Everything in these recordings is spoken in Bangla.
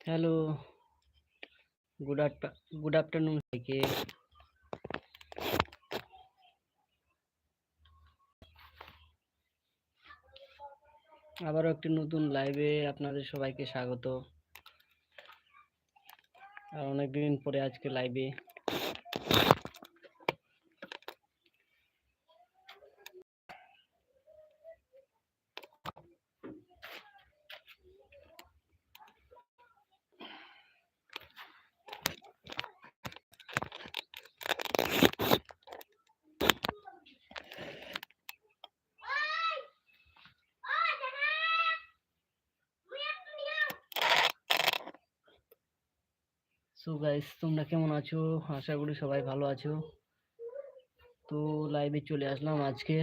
হ্যালো গুড গুড আফটারনুন থেকে আবারও একটি নতুন লাইভে আপনাদের সবাইকে স্বাগত। আর অনেকদিন পরে আজকে লাইভে সো গাইস তোমরা কেমন আছো? আশা করি সবাই ভালো আছো। তো লাইভে চলে আসলাম আজকে।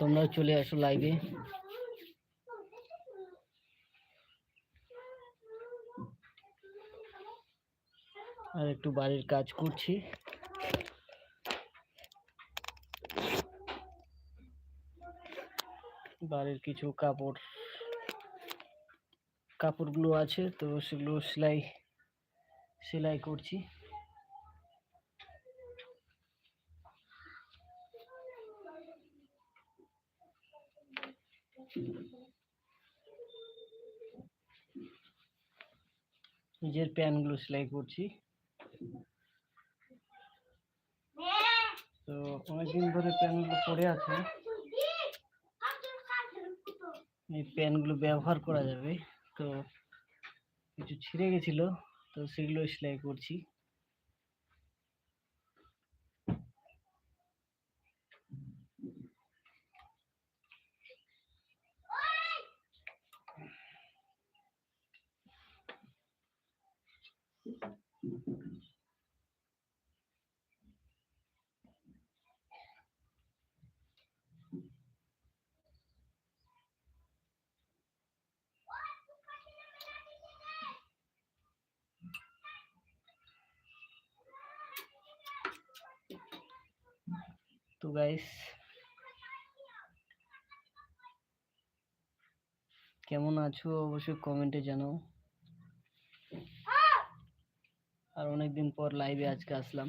তোমরাও চলে আসো লাইভে আর একটু বাড়ির কাজ করছি। বাড়ির কিছু কাপড় কাপড়গুলো আছে, তো সেগুলো সেলাই সেলাই করছি। নিজের প্যান্টগুলো সেলাই করছি। তো অনেকদিন ধরে প্যান্টগুলো পরে আছে। এই প্যান্টগুলো ব্যবহার করা যাবে। তো কিছু ছিঁড়ে গেছিল তো সেগুলো সেলাই করছি। তো গাইস কেমন আছো অবশ্যই কমেন্টে জানাও। আর অনেকদিন পর লাইভে আজকে আসলাম।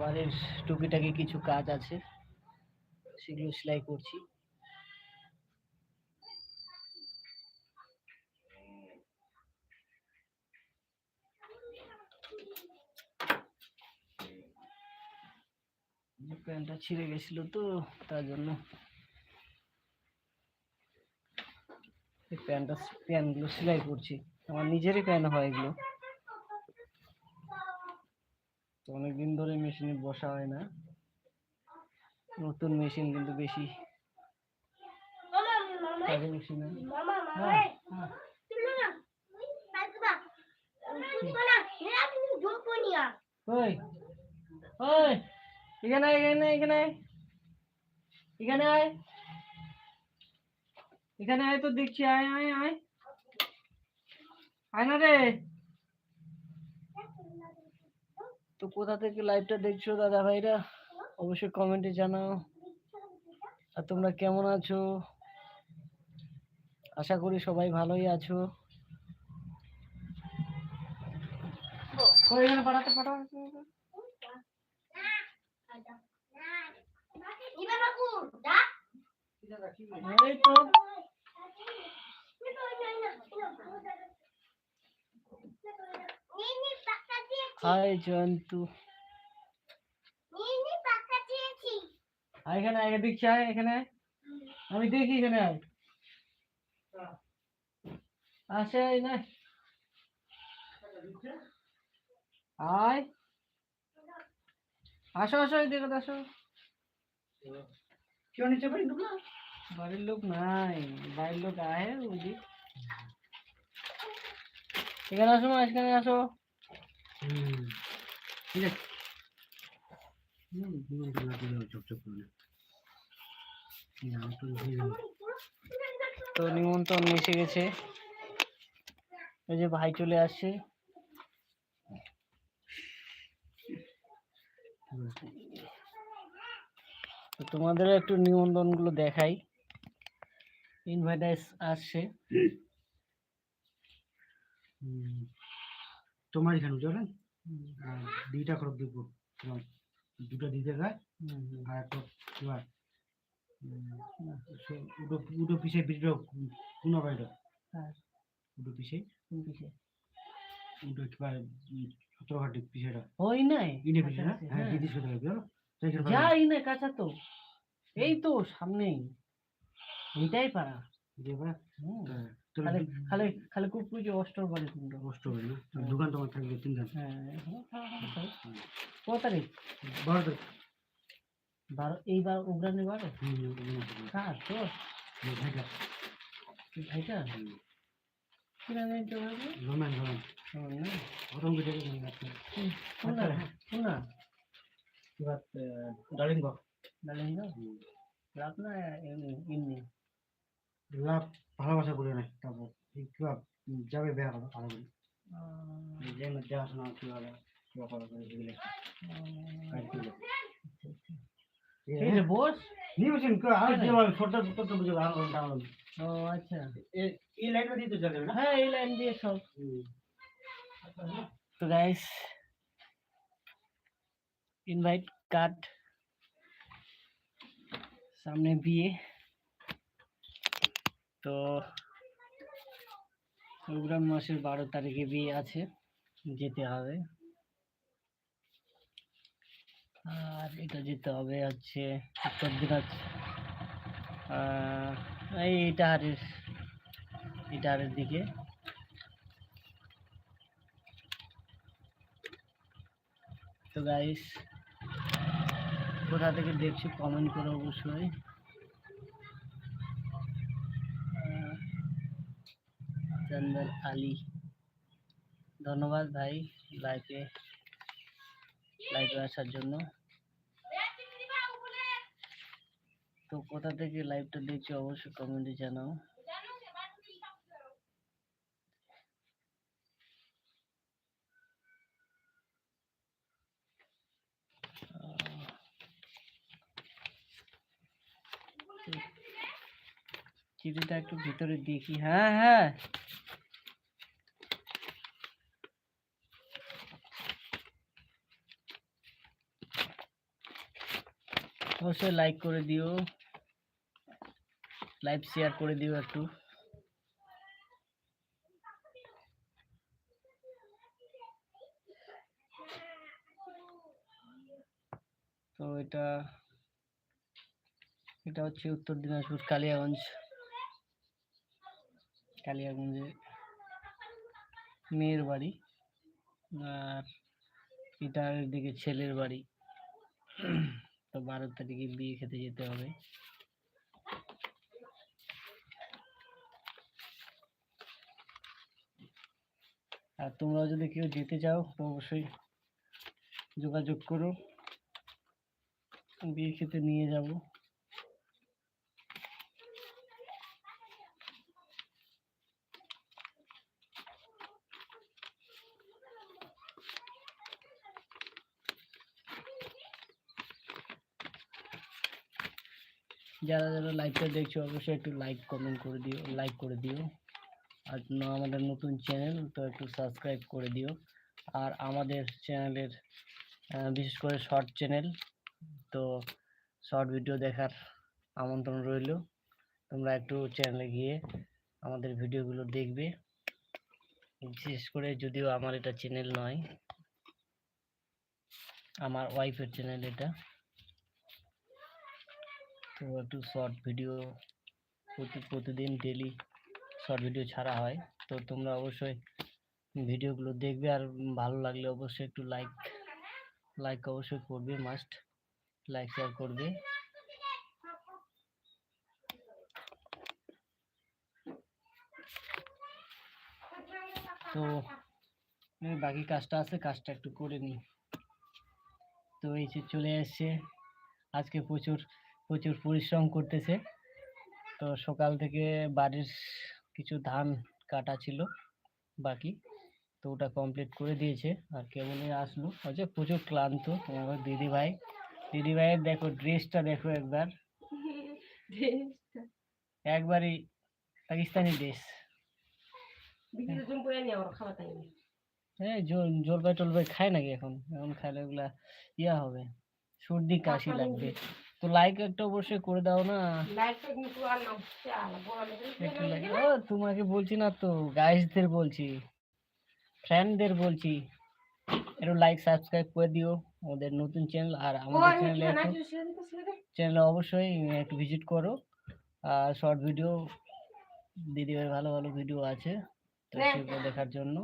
বাড়ির টুকিটাকি কিছু কাজ আছে, সেগুলো সেলাই করছি। যে প্যান্টটা ছিঁড়ে গেছিল তো তার জন্য এই প্যান্টগুলো সেলাই করছি আমার নিজেরই প্যান্ট হয় এগুলো তো অনেকদিন ধরে মেশিনে বসা হয় না নতুন মেশিন কিন্তু বেশি মেশিনে হ্যাঁ হ্যাঁ এখানে এখানে এখানে। এখানে আয়। এখানে আয় তো দেখছি, আয় আয় আয়। আয় না রে। তো কোথা থেকে লাইভটা দেখছ, দাদা ভাইরা? অবশ্যই কমেন্টে জানাও। আর তোমরা কেমন আছো? আশা করি সবাই ভালোই আছো। পাঠাতে পাঠাও এই তো হাই জয়ন্তু আয় এখানে আয় দেখছি এখানে। আমি দেখি এখানে আসে না আয় আসো আসো দেখো আসো কেউ নিচে বাড়ি ঢুকলো বাড়ির লোক নাই বাড়ির লোক আয় বুঝি এখানে আসো মা এখানে আসো ঠিক আছে তো নিমন্ত্রণ এসে গেছে ওই যে ভাই চলে আসছে তো তোমাদের একটু নিমন্ত্রণগুলো দেখাই। ইনভাইটাস আসছে। তোমার এখানে বুঝলেন দুইটা করে দিব দুটো দিতে হুম। আর একটা তোমার উডো পিছে ভিডিও কোনো বাইরে হ্যাঁ। উডো পিছে। পিছে? উডো কিবা সতেরো ঘাটি পিছেটা। ওই নাই? ইনে পিছে না হ্যাঁ? হ্যাঁ। দিদিস করে বুঝলো? সেইখানে যা এই না কাঁচা তো। এই তো সামনেই। এটাই পারা দেবা হুম। হ্যাঁ খালি খালি খালি পুজো অষ্টর বাড়ি হবে না? দোকান তোমার থাকবে তিনজন হ্যাঁ হ্যাঁ। কত তারিখ বড় তো। বারো এইবার উগ্রানি বারো? কার? তোর? ভাইটা, ভাইটা? হুম, কিনা নেই তো ভাবি রমেন রমেন। ওরকম কিছু না কোন না ডালিঙ্গ না এমনি লাভ ভালোবাসা করে নাই তারপর কিবা যাবে বেয়া হবে ভালো করে যে না দেখাশোনা কিবা করা করে সেগুলো বস আর বুঝে ভালো ডাউন ও আচ্ছা এই লাইনটা দিতে যাবে না হ্যাঁ এই লাইন দিয়ে সব তো গাইস ইনভাইট সামনে বিয়ে। তো ফেব্রুয়ারি মাসের বারো তারিখে বিয়ে আছে, যেতে হবে। আর এটা যেতে হবে হচ্ছে উত্তর দিনাজ এই ইটাহারের ইটাহারের দিকে। তো গাইস কোথা থেকে দেখছি কমেন্ট করো অবশ্যই। চন্দন আলী। ধন্যবাদ ভাই লাইভে লাইভে আসার জন্য। তো কোথা থেকে লাইভটা দেখছি, অবশ্যই কমেন্টে জানাও। চিঠিটা একটু ভিতরে দেখি। হ্যাঁ হ্যাঁ। অবশ্যই লাইক করে দিও। লাইভ শেয়ার করে দিও একটু। তো এটা এটা হচ্ছে উত্তর দিনাজপুর, কালিয়াগঞ্জ। কালিয়াগঞ্জে মেয়ের বাড়ি আর এটার দিকে ছেলের বাড়ি। তো বারো তারিখে বিয়ে খেতে যেতে হবে। আর তোমরা যদি কেউ যেতে চাও, তো অবশ্যই যোগাযোগ করো। বিয়ে খেতে নিয়ে যাব। যারা যারা লাইভটা দেখছ, অবশ্যই একটু লাইক কমেন্ট করে দিও লাইক করে দিও। আর আমাদের নতুন চ্যানেল তো একটু সাবস্ক্রাইব করে দিও। আর আমাদের চ্যানেলের বিশেষ করে শর্ট চ্যানেল তো শর্ট ভিডিও দেখার আমন্ত্রণ রইল। তোমরা একটু চ্যানেলে গিয়ে আমাদের ভিডিওগুলো দেখবে। বিশেষ করে যদিও আমার এটা চ্যানেল নয়, আমার ওয়াইফের চ্যানেল এটা। তো একটু শর্ট ভিডিও প্রতি, প্রতিদিন ডেলি শর্ট ভিডিও ছাড়া হয়। তো তোমরা অবশ্যই ভিডিওগুলো দেখবে আর ভালো লাগলে অবশ্যই একটু লাইক লাইক অবশ্যই করবে মাস্ট লাইক শেয়ার করবে। তো বাকি কাজটা আছে, কাজটা একটু করে নিই। তো এই যে চলে এসছে। আজকে প্রচুর প্রচুর পরিশ্রম করতেছে। তো সকাল থেকে বাড়ির কিছু ধান কাটা ছিল বাকি তো ওটা কমপ্লিট করে দিয়েছে। আর কেবলই আসলো। হচ্ছে প্রচুর ক্লান্ত আমার দিদি ভাই দিদি ভাইয়ের দেখো ড্রেসটা দেখো একবার। একবারই পাকিস্তানি ড্রেস হ্যাঁ জল জলপাই টলপাই খায় নাকি এখন? এখন খাইলে ওগুলা ইয়া হবে। সর্দি কাশি লাগবে। তো লাইক একটা অবশ্যই করে দাও না। তোমাকে বলছি না তো গাইসদের বলছি ফ্রেন্ডদের বলছি একটু লাইক সাবস্ক্রাইব করে দিও আমাদের নতুন চ্যানেল আর আমাদের চ্যানেলে চ্যানেলে অবশ্যই একটু ভিজিট করো আর শর্ট ভিডিও দিদিভাই ভালো ভালো ভিডিও আছে তো সেগুলো দেখার জন্য।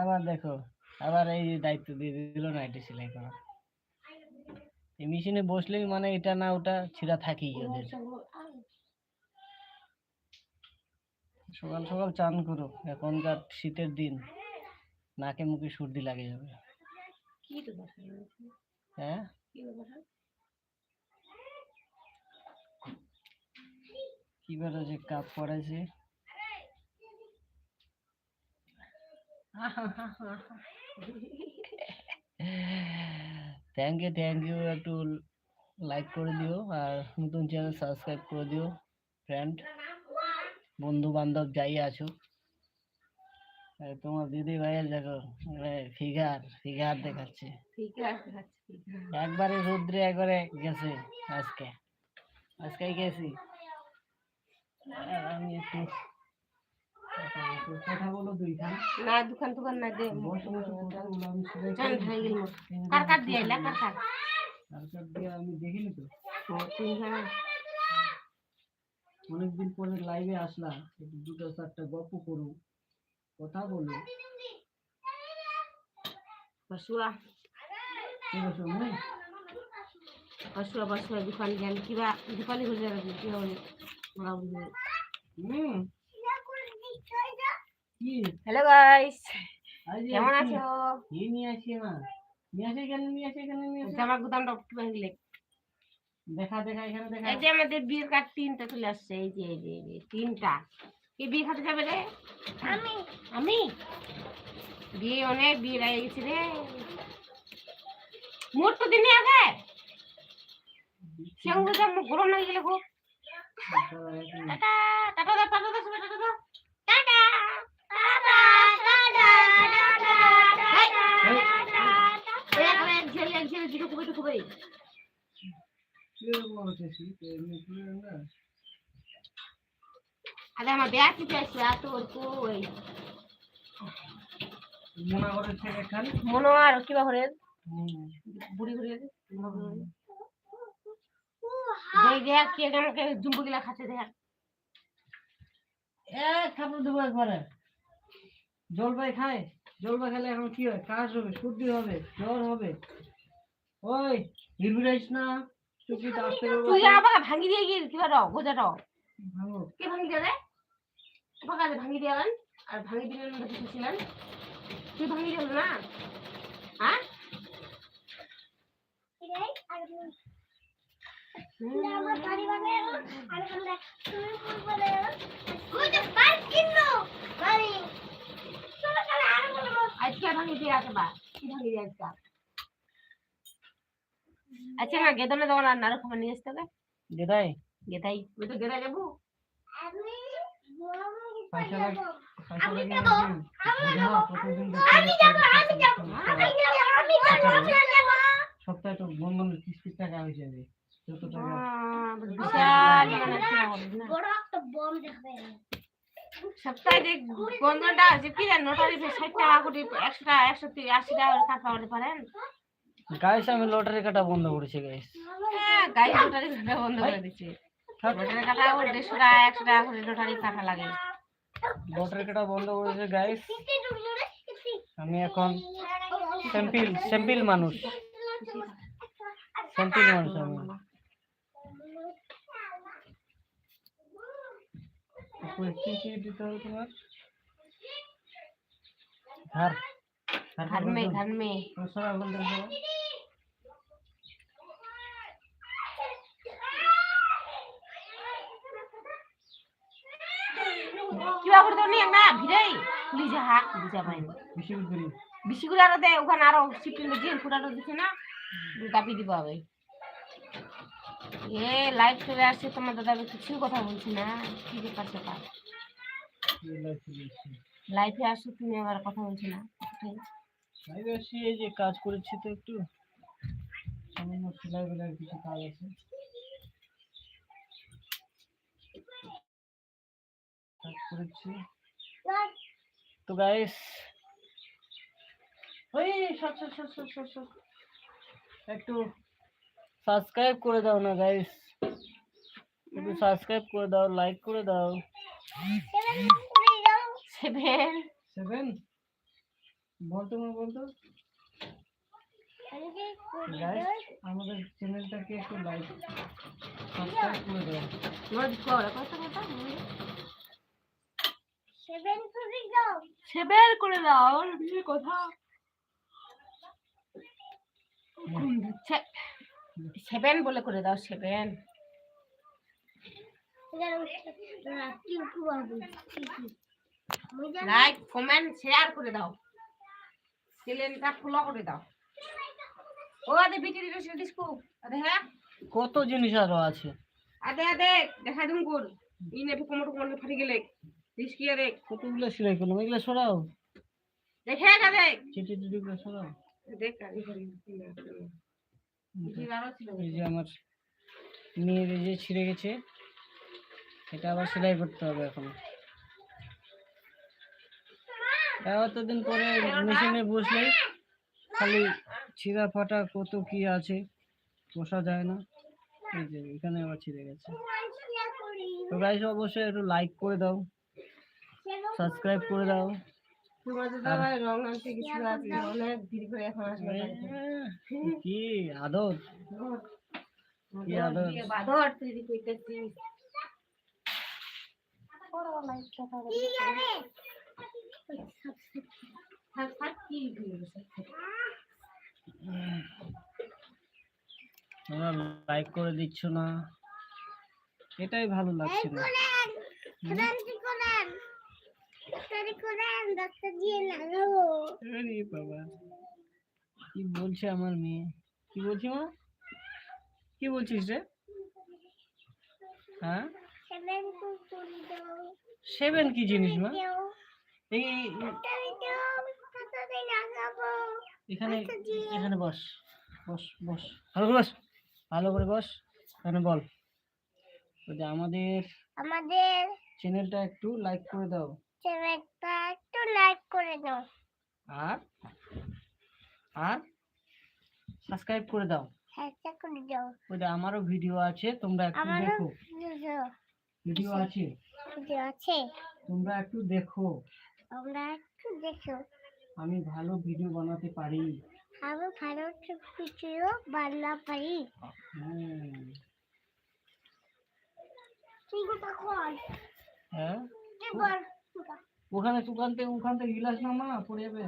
আবার দেখো। আবার এই দায়িত্ব দিয়ে দিল না এটা সেলাই করা। এই মেশিনে বসলেই মানে এটা না ওটা ছিঁড়া থাকেই ওদের। সকাল সকাল চান করো এখনকার শীতের দিন নাকে মুখে সর্দি লাগে যাবে। হ্যাঁ? কি বেরো যে কাপ পড়েছে? থ্যাংক ইউ থ্যাংক ইউ একটু লাইক করে দিও আর নতুন চ্যানেল সাবস্ক্রাইব করে দিও ফ্রেন্ড বন্ধু বান্ধব যাই আছো। তোমার দিদি ভাইয়ের দেখো ফিগার ফিগার দেখাচ্ছে। একবারে রুদ্রে একবারে গেছে আজকে। আজকে গেছি। আমি একটু কথা বলো দুইখান না দোকান দোকান না দে। বসে বসে কথা বলো আমি সেটাই চান করি। হয়ে গেল মোর। এই যে কার কার? দিয়ে আইলা কার কার তারপর দিয়ে আমি দেখিনি তো। ও তিনখানা অনেকদিন পরে লাইভে আসলাম একটু দুটো চারটা গল্প করু কথা বলো বসুয়া ঠিক আছে মুই বসুয়া বসুয়া দোকান যান কিবা দীপালি হয়ে যাবে কি হবে ওরা বুঝবে হুম। কি হ্যালো গাইস কেমন আছো? কি নিয়ে আসি না নিয়ে আসে কেন? নিয়ে আসে কেন? নিয়ে আসে। জামা গুদামটা একটু ভাঙলে। দেখা দেখা এখানে দেখা। এই যে আমাদের বিয়ের কার্ড তিনটা চলে আসছে। এই যে এই যে তিনটা। কে বিয়ে খাতে যাবে রে? আমি। আমি? বিয়ে অনেক বিয়ে লাগে গেছে রে। মোট তো দিনে আগে। আমার গরম লাগে গেলে খুব টাটা টাটা দাও টাটা সবাই টাটা। দাও টাটা টাটা টাটা টাটা এক এক ঝেলে এক ঝেলে দুটো খুবই আরে আমার ব্যাগ কি চাইছে এত ওর কই করে থেকে খান আর কিবা করে বুড়ি ঘুরে দেখ দেখ কে আমাকে জুম্বু গিলা খাচ্ছে দেখ। এক কাপড় দেবো একবারে। জলপাই খায়? জলপাই খেলে এখন কি হয়? কাশ হবে সর্দি হবে জ্বর হবে। ওই হিরবিরাইস না চুপিতে আসতে তুই আবার ভাঙি দিয়ে গিয়ে কিবা র গোজা র ভাঙো কে ভাঙি দিয়ে রে তোমার কাছে ভাঙি দিয়ে গেলেন আর ভাঙি দিলেন মধ্যে খুশিলেন তুই ভাঙি দিল না হ্যাঁ আজকে ভাঙি দিয়ে আসে বা কি ভাঙি দিয়ে আজকে আচ্ছা না গেদনে দেওয়া না নারো খাবার নিয়ে আসতে হবে। দিদাই গেদাই। ওই তো গেদাই যাব। সপ্তাহে তো কিস্তির টাকা হয়ে যাবে। টাকা। মানে। সপ্তাহে বন্ধনটা আছে কি জানো? কোটি একশো টাকা একশো আশি টাকা পারেন গাইস আমি লটারি কাটা বন্ধ করেছি গাইস হ্যাঁ গাড়ি নোটারি কাটা বন্ধ করে দিচ্ছে নোটারি কাটা ওই দেড়শো টাকা একশো টাকা করে নোটারি কাটা লাগে লটারি কাটা বন্ধ করেছে গাইস আমি এখন স্যাম্পিল স্যাম্পিল মানুষ স্যাম্পিল মানুষ আমি তারপরে কি কি দিতে হবে তোমার ধার घर में घर में সরা বলতে হবে হাক বুঝা পাই বেশি আরও দে ওখানে আরও সিপিলে জিন ফুটানো দিচ্ছে না, দাবি দিব হবে এ লাইভ চলে আসছে, তোমার দাদা কিছু কথা বলছি না, কি ব্যাপার স্যাপার লাইফে আসছো তুমি আবার কথা বলছো না আমি বেশি এই যে কাজ করেছি তো একটু। সামান্য সেলাই বেলার কিছু কাজ আছে। কাজ করেছি। তো গাইস ওই। একটু সাবস্ক্রাইব করে দাও না গাইস একটু সাবস্ক্রাইব করে দাও লাইক করে দাও। সেভেন সেভেন বলতো না বলতো আমাদের চ্যানেলটাকে একটু লাইক সাবস্ক্রাইব করে দাও। রোজ কর দাও বিয়ে কথা। সেভেন বলে করে দাও সেভেন। লাইক কমেন্ট শেয়ার করে দাও। চ্যানেলটা ফলো করে দাও। ও আদে বিটি দিছো ডিসকো আদে হ্যাঁ? কত জিনিস আরও আছে। আদে আদে দেখা দিম কোন ইনে কোমর কোমর ফাটি গেলে কতগুলো সেলাই করলাম? এগুলো সরাও। দেখে চিঠি টিটিগুলো সরাও। দেখ এই যে আমার মেয়ের এই যে ছিঁড়ে গেছে এটা আবার সেলাই করতে হবে এখন। এতদিন পরে মেশিনে বসলে খালি ছিঁড়া ফাটা কত কি আছে পোষা যায় না। এই যে এখানে আবার ছিঁড়ে গেছে। তো গাইস অবশ্যই একটু লাইক করে দাও। সাবস্ক্রাইব করে দাও। কি আদর? কি আদর? তৈরি করতেছি। তোমরা লাইক করে দিচ্ছ না। এটাই ভালো লাগছে না। আরে বাবা কি বলছে আমার মেয়ে? কি বলছি মা? কি বলছিস রে? হ্যাঁ? সেভেন কি জিনিস মা? এই হাতে লাগাবো। এখানে এখানে বস বস বস ভালো করে বস ভালো করে বস এখানে বল। আমাদের আমাদের চ্যানেলটা একটু লাইক করে দাও। চ্যানেলটা একটু লাইক করে দাও। আর? আর? সাবস্ক্রাইব করে দাও। হ্যাশট্যাগ করে দাও। ওই আমারও ভিডিও আছে তোমরা একটু দেখো। ভিডিও আছে? ভিডিও আছে। তোমরা একটু দেখো। একটু দেখো। আমি ভালো ভিডিও বানাতে পারি। আমি ভালো ভিডিও বানাতে পারি। তুই হ্যাঁ? ওখানে ওখান থেকে ওখান থেকে গিলাস না মা পড়ে যাবে।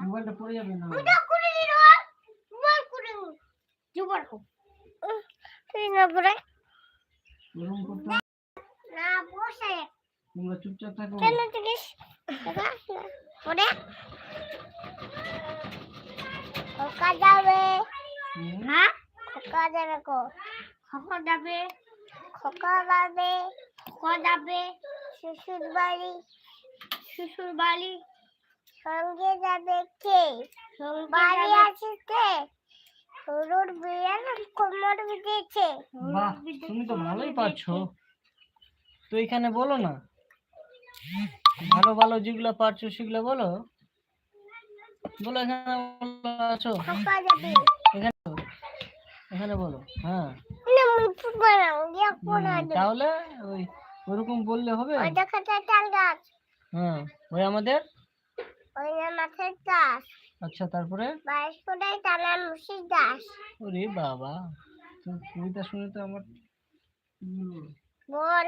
মোবাইলটা পড়ে যাবে না। তোমরা চুপচাপ থাকো। যাবে। হ্যাঁ? খোকা যাবে খোকা যাবে। খোকা যাবে। খোকা যাবে? শ্বশুর বাড়ি শ্বশুর বাড়ি সঙ্গে যাবে কে? বাড়ি আছে কে? সরুর বিয়ের কোমর বিঁধেছে। বাহ তুমি তো ভালোই পারছ। তো এখানে বলো না। ভালো ভালো যেগুলো পারছ সেগুলো বলো। বলো এখানে বলো আছো। এখানে বলো। এখানে বলো হ্যাঁ। তাহলে ওই ওরকম বললে হবে? ওই দেখাটা তাল গাছ। হ্যাঁ ওই আমাদের? ওই না মাথার গাছ আচ্ছা তারপরে? বাইশ কোটায় টানা মুসির গাছ ওরে বাবা তোর কবিতা শুনে তো আমার বল।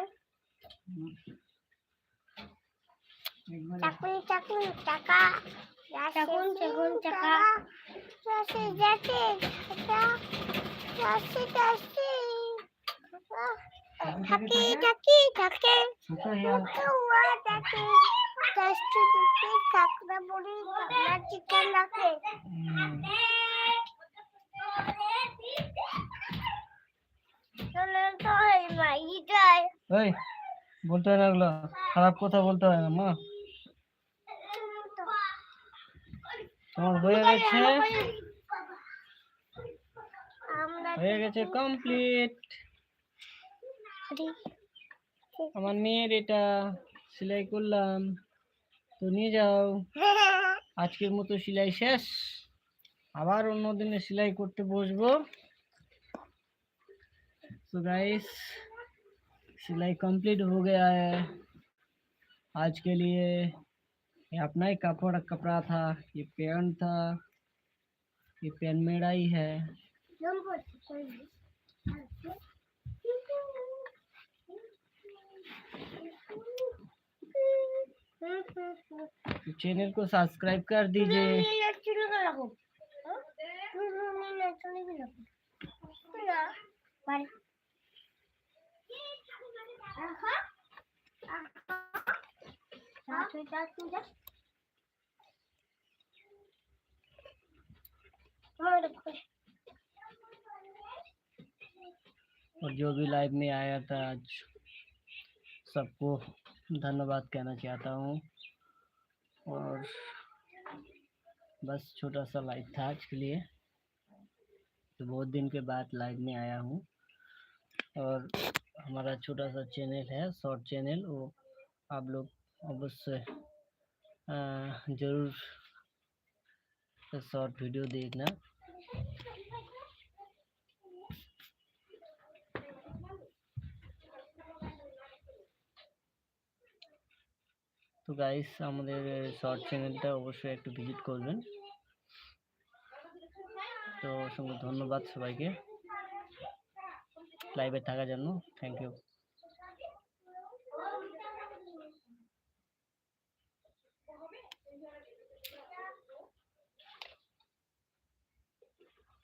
চাকুন চাকুন টাকা চাকুন চাকুন টাকা যাচ্ছে যাচ্ছে টাকা যাচ্ছে ছোট হেয়ার কাওয়া থাকে কাকড়া বড়ি কাকড়া চিকেন বলতে না খারাপ কথা বলতে হয় না মা। তোমার হয়ে গেছে। হয়ে গেছে কমপ্লিট আমার মেয়ের এটা সেলাই করলাম তো নিয়ে যাও আজকের মতো সেলাই শেষ আবার অন্য দিনে সেলাই করতে বসবো तो गाइस सिलाई कंप्लीट हो गया है आज के लिए ये अपना ही कपड़ा कपड़ा था ये पैंट था ये पेन मेरा ही है चैनल को सब्सक्राइब कर दीजिए। और जो भी लाइव में आया था आज सबको धन्यवाद कहना चाहता हूँ। और बस छोटा सा लाइव था आज के लिए। तो बहुत दिन के बाद लाइव में आया हूँ। और हमारा छोटा सा चैनल है शॉर्ट चैनल वो आप लोग अवश्य ज़रूर शॉर्ट वीडियो देखना। তো গাইস আমাদের শর্ট চ্যানেলটা অবশ্যই একটু ভিজিট করবেন। তো অসংখ্য ধন্যবাদ সবাইকে। লাইভে থাকার জন্য। Thank you